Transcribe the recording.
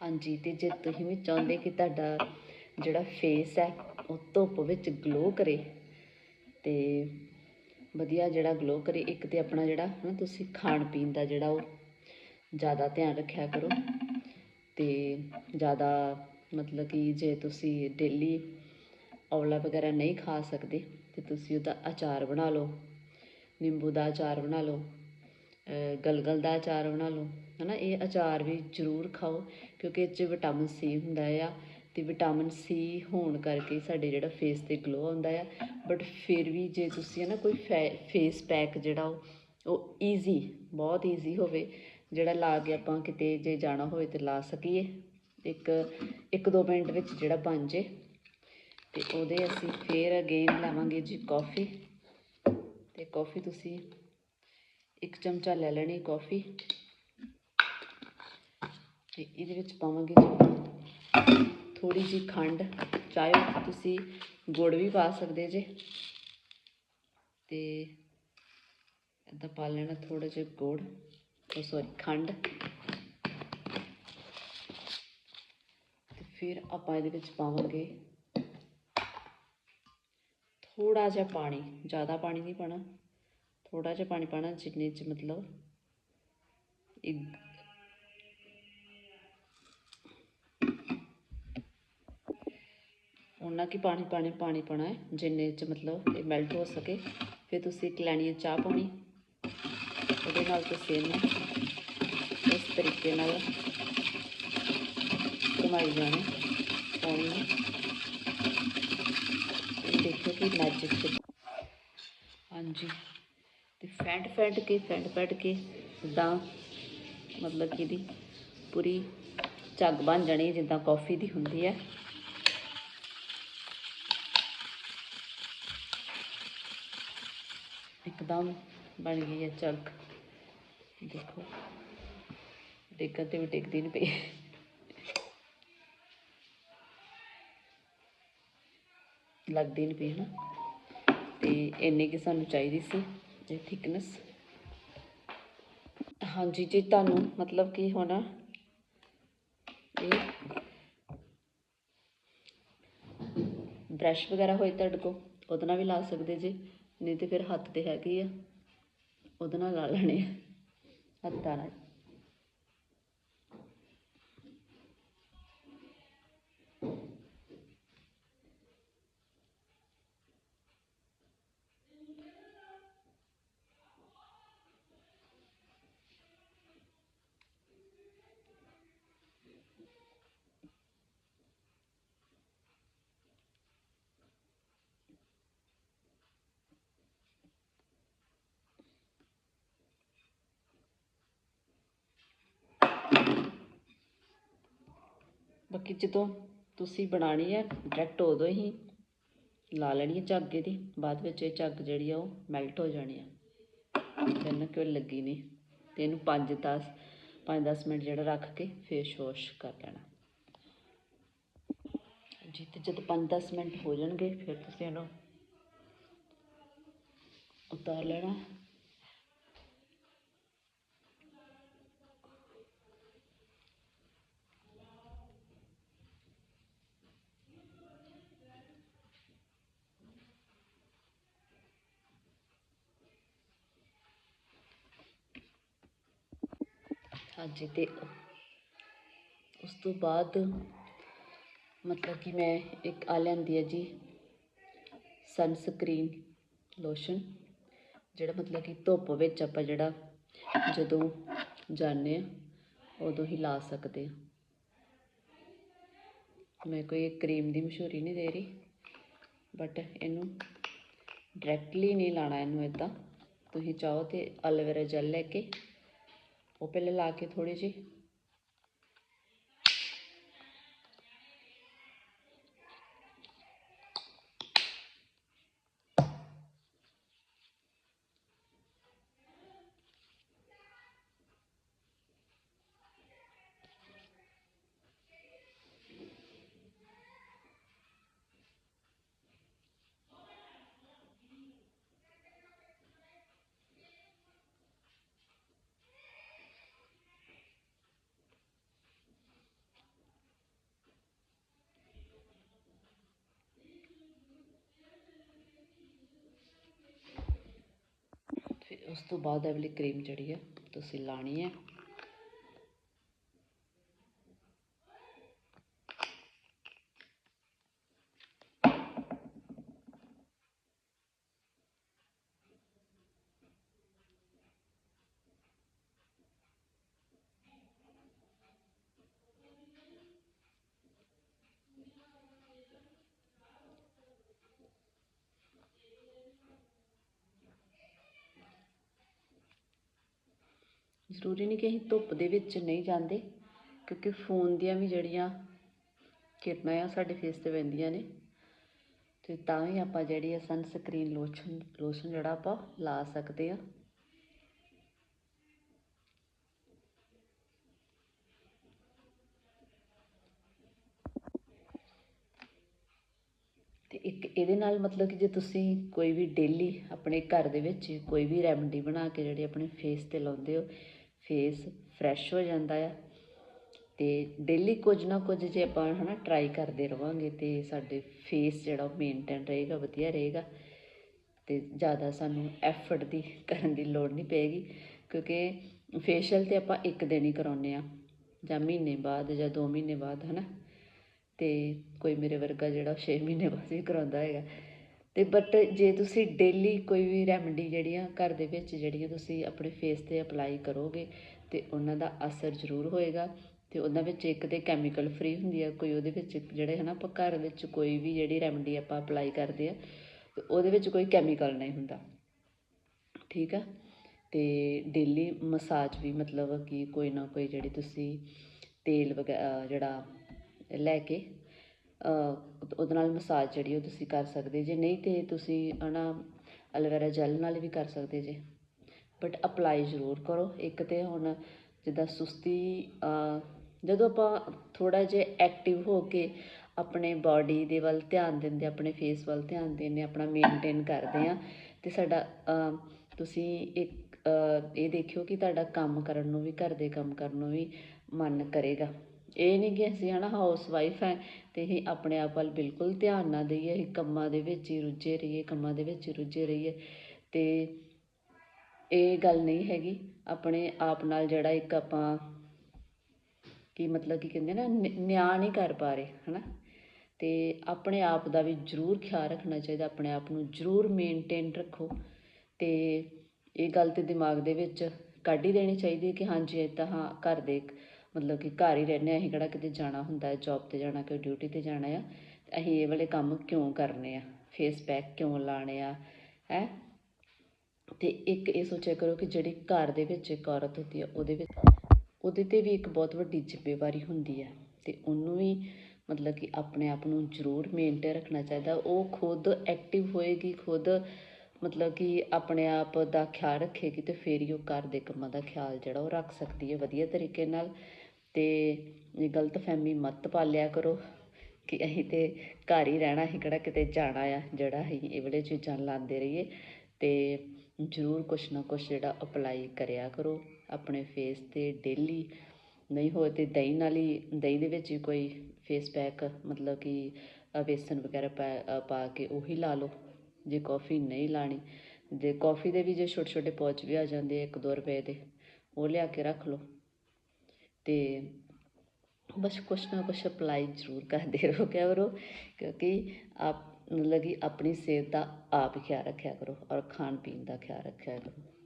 ਹਾਂਜੀ, ਤੇ ਜੇ ਤੁਸੀਂ ਵੀ ਚਾਹੁੰਦੇ ਕਿ ਤੁਹਾਡਾ ਜਿਹੜਾ ਫੇਸ ਹੈ, ਉਹ ਧੁੱਪ ਵਿੱਚ ਗਲੋ ਕਰੇ, ਤੇ ਵਧੀਆ ਜਿਹੜਾ ਗਲੋ ਕਰੇ, ਇੱਕ ਤੇ ਆਪਣਾ ਜਿਹੜਾ ਨਾ ਤੁਸੀਂ ਖਾਣ ਪੀਣ ਦਾ ਜਿਹੜਾ ਉਹ ਜ਼ਿਆਦਾ ਧਿਆਨ ਰੱਖਿਆ ਕਰੋ, ਤੇ ਜ਼ਿਆਦਾ ਮਤਲਬ ਕਿ ਜੇ ਤੁਸੀਂ ਡੇਲੀ ਔਲਾ ਵਗੈਰਾ ਨਹੀਂ ਖਾ ਸਕਦੇ, ਤੇ ਤੁਸੀਂ ਉਹਦਾ ਅਚਾਰ ਬਣਾ ਲਓ, ਨਿੰਬੂ ਦਾ ਅਚਾਰ ਬਣਾ ਲਓ ਗਲਗਲ ਦਾ ਅਚਾਰ ਬਣਾ ਲਓ ਹਨਾ, ਇਹ ਅਚਾਰ ਵੀ ਜ਼ਰੂਰ ਖਾਓ, ਕਿਉਂਕਿ ਇਹ 'ਚ ਵਿਟਾਮਿਨ ਸੀ ਹੁੰਦਾ ਆ ਤੇ ਵਿਟਾਮਿਨ ਸੀ ਹੋਣ ਕਰਕੇ ਸਾਡੇ ਜਿਹੜਾ ਫੇਸ ਤੇ ਗਲੋ ਆਉਂਦਾ ਆ। ਬਟ ਫਿਰ ਵੀ ਜੇ ਤੁਸੀਂ ਹੈ ਨਾ ਕੋਈ ਫੇਸ ਪੈਕ ਜਿਹੜਾ ਉਹ ਉਹ ਈਜ਼ੀ ਬਹੁਤ ਈਜ਼ੀ ਹੋਵੇ, ਜਿਹੜਾ ਲਾ ਕੇ ਆਪਾਂ ਕਿਤੇ ਜੇ ਜਾਣਾ ਹੋਵੇ ਤੇ ਲਾ ਸਕੀਏ। ਇੱਕ ਇੱਕ ਦੋ ਮਿੰਟ ਵਿੱਚ ਜਿਹੜਾ ਬਣ ਜੇ। ਤੇ ਉਹਦੇ ਅਸੀਂ ਫੇਰ ਅਗੇਨ ਲਾਵਾਂਗੇ ਜੀ ਕਾਫੀ ਤੇ ਕਾਫੀ ਤੁਸੀਂ ਇੱਕ ਚਮਚਾ ਲੈ ਲੈਣੀ ਕਾਫੀ ਤੇ ਇਹਦੇ ਵਿੱਚ ਪਾਵਾਂਗੇ ਜੀ ਥੋੜੀ ਜੀ ਖੰਡ, ਚਾਹੇ ਤੁਸੀਂ ਗੁੜ ਵੀ ਪਾ ਸਕਦੇ ਜੇ। ਤੇ ਇੱਦਾਂ ਪਾ ਲੈਣਾ ਥੋੜਾ ਜਿਹਾ ਗੁੜ, ਉਹ ਸੌਰੀ ਖੰਡ। ਤੇ ਫਿਰ ਆਪਾਂ ਇਹਦੇ ਵਿੱਚ ਪਾਵਾਂਗੇ ਥੋੜਾ ਜਿਹਾ ਪਾਣੀ, ਜ਼ਿਆਦਾ ਪਾਣੀ ਨਹੀਂ ਪਾਣਾ ਥੋੜਾ ਜਿਹਾ ਪਾਣੀ ਪਾਣਾ ਜਿੰਨੇ ਚ ਮਤਲਬ ਇੱਕ ਉਹਨਾਂ ਕੀ ਪਾਣੀ ਪਾਣੀ ਪਾਣੀ ਪਾਣਾ ਹੈ, ਜਿੰਨੇ ਚ ਮਤਲਬ ਇਹ ਮੈਲਟ ਹੋ ਸਕੇ। ਫਿਰ ਤੁਸੀਂ ਇੱਕ ਲੈਣੀ ਹੈ ਚਾਹ ਪਾਉਣੀ। ਉਹਦੇ ਨਾਲ ਤੁਸੀਂ ਇਹਨੂੰ ਇਸ ਤਰੀਕੇ ਨਾਲ ਘੁਮਾਈ ਜਾਣਾ ਪਾਣੀ ਨੂੰ। ਦੇਖੋ ਕਿ ਮੈਜਿਕ ਹਾਂਜੀ। ਤੇ ਫੈਂਟ ਫੈਂਟ ਕੇ, ਫੈਂਟ ਫੈਂਟ ਕੇ ਇਦਾਂ ਮਤਲਬ ਕਿ ਇਹਦੀ ਪੂਰੀ ਝੱਗ ਬਣ ਜਾਣੀ ਜਿੱਦਾਂ ਕਾਫੀ ਦੀ ਹੁੰਦੀ ਹੈ। ਇੱਕਦਮ ਬਣ ਗਈ ਹੈ ਝੱਗ ਦੇਖੋ, ਡਿੱਗਣ ਤੇ ਵੀ ਡਿੱਗਦੀ ਨਹੀਂ ਪਈ। ਲੱਗਦੀ ਨਹੀਂ ਪਈ ਨਾ ਤੇ ਇੰਨੀ ਕਿ ਸਾਨੂੰ ਚਾਹੀਦੀ ਸੀ ਇਹ ਥਿਕਨੈਸ ਹਾਂਜੀ ਜੇ, ਤੁਹਾਨੂੰ ਮਤਲਬ ਕਿ ਹੁਣ ਇਹ ਬ੍ਰਸ਼ ਵਗੈਰਾ ਹੋਏ ਤੁਹਾਡੇ ਕੋਲ, ਉਹਦੇ ਨਾਲ ਵੀ ਲਾ ਸਕਦੇ ਜੀ। ਨਹੀਂ ਤੇ ਫਿਰ ਹੱਥ ਤੇ ਹੈਗੇ ਆ ਉਹਦੇ ਨਾਲ ਲਾ ਲੈਣੇ ਆ ਹੱਥਾਂ ਨਾਲ। ਬਾਕੀ ਜਦੋਂ ਤੁਸੀਂ ਬਣਾਣੀ ਹੈ ਡਾਇਰੈਕਟ ਉਦੋਂ ਹੀ ਲਾ ਲੈਣੀ ਹੈ ਝੱਗ ਇਹਦੀ। ਬਾਅਦ ਵਿੱਚ ਇਹ ਝੱਗ ਜਿਹੜੀ ਆ, ਉਹ ਮੈਲਟ ਹੋ ਜਾਣੀ ਆ। ਫਿਰ ਨਾ ਕਿਉਂ ਲੱਗੀ ਨਹੀਂ ਤੇ ਇਹਨੂੰ 5 10 5 10 ਮਿੰਟ ਜਿਹੜਾ ਰੱਖ ਕੇ ਫੇਸ ਵਾਸ਼ ਕਰ ਲੈਣਾ। ਜੀ, ਤੇ ਜਦੋਂ 5 10 ਮਿੰਟ ਹੋ ਜਾਣਗੇ, ਫਿਰ ਤੁਸੀਂ ਇਹਨੂੰ ਉਤਾਰ ਲੈਣਾ। ਹਾਂਜੀ ਤੇ ਉਸ ਤੋਂ ਬਾਅਦ ਮਤਲਬ ਕਿ ਮੈਂ ਇੱਕ ਆ ਲੈਂਦੀ ਹੈ ਜੀ ਸਨਸਕ੍ਰੀਨ ਲੋਸ਼ਨ ਜਿਹੜਾ ਮਤਲਬ ਕਿ ਧੁੱਪ ਵਿੱਚ ਆਪਾਂ ਜਿਹੜਾ ਜਦੋਂ ਜਾਂਦੇ ਆ ਉਦੋਂ ਹੀ ਲਾ ਸਕਦੇ ਆ ਮੈਂ ਕੋਈ ਕਰੀਮ ਦੀ ਮਸ਼ਹੂਰੀ ਨਹੀਂ ਦੇ ਰਹੀ ਬਟ ਇਹਨੂੰ ਡਾਇਰੈਕਟਲੀ ਨਹੀਂ ਲਾਣਾ ਇਹਨੂੰ ਇਦਾਂ ਤੁਸੀਂ ਚਾਹੋ ਤੇ ਐਲੋਵੇਰਾ ਜੈਲ ਲੈ ਕੇ ਉਹ ਪਹਿਲਾਂ ਲਾ ਕੇ ਥੋੜ੍ਹੇ ਜਿਹੇ ਉਸ ਤੋਂ ਬਾਅਦ ਇਹ ਵਾਲੀ ਕਰੀਮ ਜਿਹੜੀ ਹੈ ਤੁਸੀਂ ਲਾਣੀ ਹੈ। ਜ਼ਰੂਰੀ ਨਹੀਂ ਕਿ ਅਸੀਂ ਧੁੱਪ ਦੇ ਵਿੱਚ ਨਹੀਂ ਜਾਂਦੇ, ਕਿਉਂਕਿ ਫੋਨ ਦੀਆਂ ਵੀ ਜਿਹੜੀਆਂ ਕਿਰਨਾਂ ਆ, ਸਾਡੇ ਫੇਸ ਤੇ ਪੈਂਦੀਆਂ ਨੇ। ਤੇ ਤਾਂ ਵੀ ਆਪਾਂ ਜਿਹੜੀ ਆ ਸਨਸਕ੍ਰੀਨ ਲੋਸ਼ਨ ਲੋਸ਼ਨ ਜਿਹੜਾ ਆਪਾਂ ਲਾ ਸਕਦੇ ਆ। ਤੇ ਇੱਕ ਇਹਦੇ ਨਾਲ ਮਤਲਬ ਕਿ ਜੇ ਤੁਸੀਂ ਕੋਈ ਵੀ ਡੇਲੀ ਆਪਣੇ ਘਰ ਦੇ ਵਿੱਚ ਕੋਈ ਵੀ ਰੈਮਡੀ ਬਣਾ ਕੇ ਜਿਹੜੇ ਆਪਣੇ ਫੇਸ ਤੇ ਲਾਉਂਦੇ ਹੋ ਫੇਸ ਫਰੈਸ਼ ਹੋ ਜਾਂਦਾ ਆ। ਤੇ ਡੇਲੀ ਕੁਝ ਨਾ ਕੁਝ ਜੇ ਆਪਾਂ ਹਨਾ ਟਰਾਈ ਕਰਦੇ ਰਵਾਂਗੇ ਤੇ ਸਾਡੇ ਫੇਸ ਜਿਹੜਾ ਉਹ ਮੇਨਟੇਨ ਰਹੇਗਾ, ਵਧੀਆ ਰਹੇਗਾ। ਤੇ ਜ਼ਿਆਦਾ ਸਾਨੂੰ ਐਫਰਟ ਦੀ ਕਰਨ ਦੀ ਲੋੜ ਨਹੀਂ ਪਏਗੀ, ਕਿਉਂਕਿ ਫੇਸ਼ੀਅਲ ਤੇ ਆਪਾਂ ਇੱਕ ਦਿਨ ਹੀ ਕਰਾਉਂਦੇ ਆ ਜਾਂ ਮਹੀਨੇ ਬਾਅਦ ਜਾਂ 2 ਮਹੀਨੇ ਬਾਅਦ ਹਨਾ। ਤੇ ਕੋਈ ਮੇਰੇ ਵਰਗਾ ਜਿਹੜਾ 6 ਮਹੀਨੇ ਬਾਅਦ ਵੀ ਕਰਾਉਂਦਾ ਹੈਗਾ। ਅਤੇ ਬਟ ਜੇ ਤੁਸੀਂ ਡੇਲੀ ਕੋਈ ਵੀ ਰੈਮਡੀ ਜਿਹੜੀ ਆ ਘਰ ਦੇ ਵਿੱਚ ਜਿਹੜੀਆਂ ਤੁਸੀਂ ਆਪਣੇ ਫੇਸ ਤੇ ਅਪਲਾਈ ਕਰੋਗੇ, ਤਾਂ ਉਹਨਾਂ ਦਾ ਅਸਰ ਜ਼ਰੂਰ ਹੋਏਗਾ। ਅਤੇ ਉਹਨਾਂ ਵਿੱਚ ਇੱਕ ਤਾਂ ਕੈਮੀਕਲ ਫਰੀ ਹੁੰਦੀ ਆ, ਕੋਈ ਉਹਦੇ ਵਿੱਚ ਜਿਹੜੇ ਹੈ ਨਾ ਆਪਾਂ ਘਰ ਵਿੱਚ ਕੋਈ ਵੀ ਜਿਹੜੀ ਰੈਮਡੀ ਆਪਾਂ ਅਪਲਾਈ ਕਰਦੇ ਆ, ਤੇ ਉਹਦੇ ਵਿੱਚ ਕੋਈ ਕੈਮੀਕਲ ਨਹੀਂ ਹੁੰਦਾ। ਠੀਕ ਆ? ਅਤੇ ਡੇਲੀ ਮਸਾਜ ਵੀ ਮਤਲਬ ਕਿ ਕੋਈ ਨਾ ਕੋਈ ਜਿਹੜੀ ਤੁਸੀਂ ਤੇਲ ਵਗੈਰਾ ਜਿਹੜਾ ਲੈ ਕੇ ਉਹਦੇ ਨਾਲ ਮਸਾਜ ਜਿਹੜੀ ਉਹ ਤੁਸੀਂ ਕਰ ਸਕਦੇ ਜੇ। ਨਹੀਂ ਤੇ ਤੁਸੀਂ ਹਨਾ ਐਲੋਵੇਰਾ ਜੈਲ ਨਾਲ ਵੀ ਕਰ ਸਕਦੇ ਜੇ। ਬਟ ਅਪਲਾਈ ਜ਼ਰੂਰ ਕਰੋ। ਇੱਕ ਤੇ ਹੁਣ ਜਿੱਦਾਂ ਸੁਸਤੀ ਜਦੋਂ ਆਪਾਂ ਥੋੜਾ ਜਿਹਾ ਐਕਟਿਵ ਹੋ ਕੇ ਆਪਣੇ ਬਾਡੀ ਦੇ ਵੱਲ ਧਿਆਨ ਦਿੰਦੇ ਆਪਣੇ ਫੇਸ ਵੱਲ ਧਿਆਨ ਦਿੰਦੇ ਆਪਣਾ ਮੇਨਟੇਨ ਕਰਦੇ ਆ ਤੇ ਸਾਡਾ ਤੁਸੀਂ ਇੱਕ ਇਹ ਦੇਖਿਓ ਕਿ ਤੁਹਾਡਾ ਕੰਮ ਕਰਨ ਨੂੰ ਵੀ, ਘਰ ਦੇ ਕੰਮ ਕਰਨ ਨੂੰ ਵੀ ਮਨ ਕਰੇਗਾ। ਇਹ ਨਹੀਂ ਕਿ ਅਸੀਂ ਹਨਾ ਹਾਊਸ ਵਾਈਫ ਹੈ ਤੇ ਇਹ ਆਪਣੇ ਆਪ ਵੱਲ ਬਿਲਕੁਲ ਧਿਆਨ ਨਾ ਦਈਏ ਇਹ ਕੰਮਾਂ ਦੇ ਵਿੱਚ ਹੀ ਰੁੱਝੇ ਰਹੀਏ, ਕੰਮਾਂ ਦੇ ਵਿੱਚ ਹੀ ਰੁੱਝੇ ਰਹੀਏ ਤੇ ਇਹ ਗੱਲ ਨਹੀਂ ਹੈਗੀ। ਆਪਣੇ ਆਪ ਨਾਲ ਜਿਹੜਾ ਇੱਕ ਆਪਾਂ ਕੀ ਮਤਲਬ ਕੀ ਕਹਿੰਦੇ ਨਾ ਨਿਆਂ ਨਹੀਂ ਕਰ ਪਾ ਰਹੇ ਹਨਾ। ਤੇ ਆਪਣੇ ਆਪ ਦਾ ਵੀ ਜ਼ਰੂਰ ਖਿਆਲ ਰੱਖਣਾ ਚਾਹੀਦਾ, ਆਪਣੇ ਆਪ ਨੂੰ ਜ਼ਰੂਰ ਮੇਨਟੇਨ ਰੱਖੋ ਤੇ ਇਹ ਗੱਲ ਤੇ ਦਿਮਾਗ ਦੇ ਵਿੱਚ ਕੱਢ ਹੀ ਦੇਣੀ ਚਾਹੀਦੀ ਕਿ ਹਾਂਜੀ, ਇਹ ਤਾਂ ਹਾਂ, ਘਰ ਦੇ ਮਤਲਬ ਕਿ ਘਰ ਹੀ ਰਹਿੰਦੇ ਆ ਅਸੀਂ ਕਿਹੜਾ ਕਿਤੇ ਜਾਣਾ ਹੁੰਦਾ ਜੋਬ ਤੇ ਜਾਣਾ ਕਿ ਡਿਊਟੀ ਤੇ ਜਾਣਾ ਆ ਅਸੀਂ ਇਹ ਵਾਲੇ ਕੰਮ ਕਿਉਂ ਕਰਨੇ ਆ? ਫੇਸ ਪੈਕ ਕਿਉਂ ਲਾਣੇ ਆ? ਹੈ? ਤੇ ਇੱਕ ਇਹ ਸੋਚਿਆ ਕਰੋ ਕਿ ਜਿਹੜੀ ਘਰ ਦੇ ਵਿੱਚ ਇੱਕ ਔਰਤ ਹੁੰਦੀ ਆ, ਉਹਦੇ ਵਿੱਚ ਉਹਦੇ ਤੇ ਵੀ ਇੱਕ ਬਹੁਤ ਵੱਡੀ ਜ਼ਿੰਮੇਵਾਰੀ ਹੁੰਦੀ ਹੈ ਤੇ ਉਹਨੂੰ ਵੀ ਮਤਲਬ ਕਿ ਆਪਣੇ ਆਪ ਨੂੰ ਜ਼ਰੂਰ ਮੇਨਟੇਨ ਰੱਖਣਾ ਚਾਹੀਦਾ। ਉਹ ਖੁਦ ਐਕਟਿਵ ਹੋਏਗੀ, ਖੁਦ ਮਤਲਬ ਕਿ ਆਪਣੇ ਆਪ ਦਾ ਖਿਆਲ ਰੱਖੇਗੀ ਤੇ ਫੇਰ ਹੀ ਉਹ ਘਰ ਦੇ ਕੰਮਾਂ ਦਾ ਖਿਆਲ ਜਿਹੜਾ ਉਹ ਰੱਖ ਸਕਦੀ ਹੈ ਵਧੀਆ ਤਰੀਕੇ ਨਾਲ। ਅਤੇ ਗਲਤ ਫਹਿਮੀ ਮਤ ਪਾਲਿਆ ਕਰੋ ਕਿ ਅਸੀਂ ਤਾਂ ਘਰ ਹੀ ਰਹਿਣਾ ਅਸੀਂ ਕਿਹੜਾ ਕਿਤੇ ਜਾਣਾ ਆ, ਜਿਹੜਾ ਅਸੀਂ ਇਹ ਵਾਲੇ ਚੀਜ਼ਾਂ ਲਾਉਂਦੇ ਰਹੀਏ। ਅਤੇ ਜ਼ਰੂਰ ਕੁਛ ਨਾ ਕੁਛ ਜਿਹੜਾ ਅਪਲਾਈ ਕਰਿਆ ਕਰੋ ਆਪਣੇ ਫੇਸ ਤੇ ਡੇਲੀ ਨਹੀਂ ਹੋਏ ਤਾਂ ਦਹੀਂ ਨਾਲ ਹੀ, ਦਹੀਂ ਦੇ ਵਿੱਚ ਹੀ ਕੋਈ ਫੇਸ ਪੈਕ ਮਤਲਬ ਕਿ ਬੇਸਨ ਵਗੈਰਾ ਪਾ ਕੇ ਉਹੀ ਲਾ ਲਓ, ਜੇ ਕੌਫੀ ਨਹੀਂ ਲਾਣੀ। ਜੇ ਕੌਫੀ ਦੇ ਵੀ ਜੇ ਛੋਟੇ ਛੋਟੇ ਪੌਚ ਵੀ ਆ ਜਾਂਦੇ ਆ 1-2 ਰੁਪਏ ਦੇ, ਉਹ ਲਿਆ ਕੇ ਰੱਖ ਲਓ। ਤੇ ਬਸ ਕੁਛ ਨਾ ਕੁਛ ਅਪਲਾਈ ਜ਼ਰੂਰ ਕਰਦੇ ਰਹੋ ਕਰੋ ਕਿਉਂਕਿ ਆਪ, ਮਤਲਬ ਕਿ ਆਪਣੀ ਸਿਹਤ ਦਾ ਆਪ ਖਿਆਲ ਰੱਖਿਆ ਕਰੋ ਔਰ ਖਾਣ ਪੀਣ ਦਾ ਖਿਆਲ ਰੱਖਿਆ ਕਰੋ।